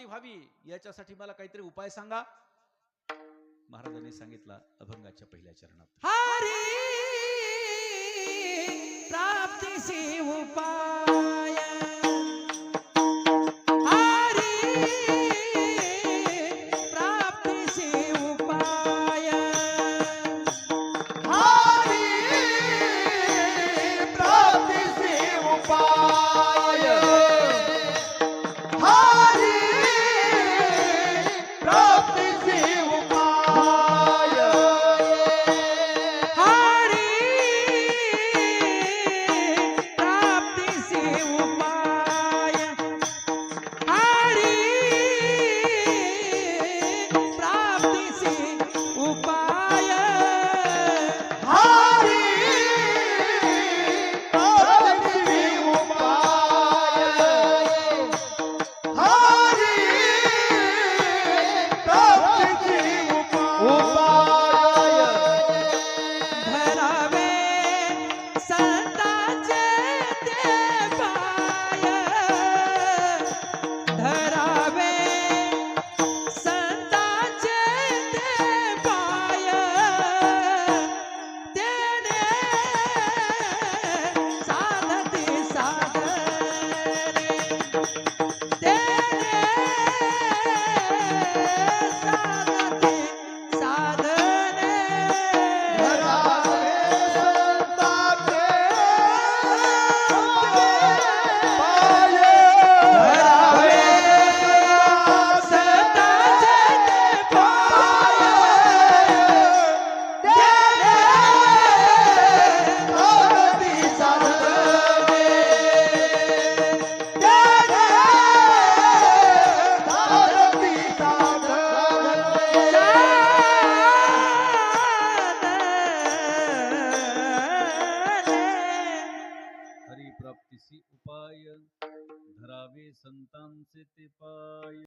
प्राप्ती व्हावी याच्यासाठी मला काहीतरी उपाय सांगा. महाराजांनी सांगितला अभंगाच्या पहिल्या चरणात. हरी प्राप्तीसी उपाय. हरी Oh. पाय। धरावे संतान से पाय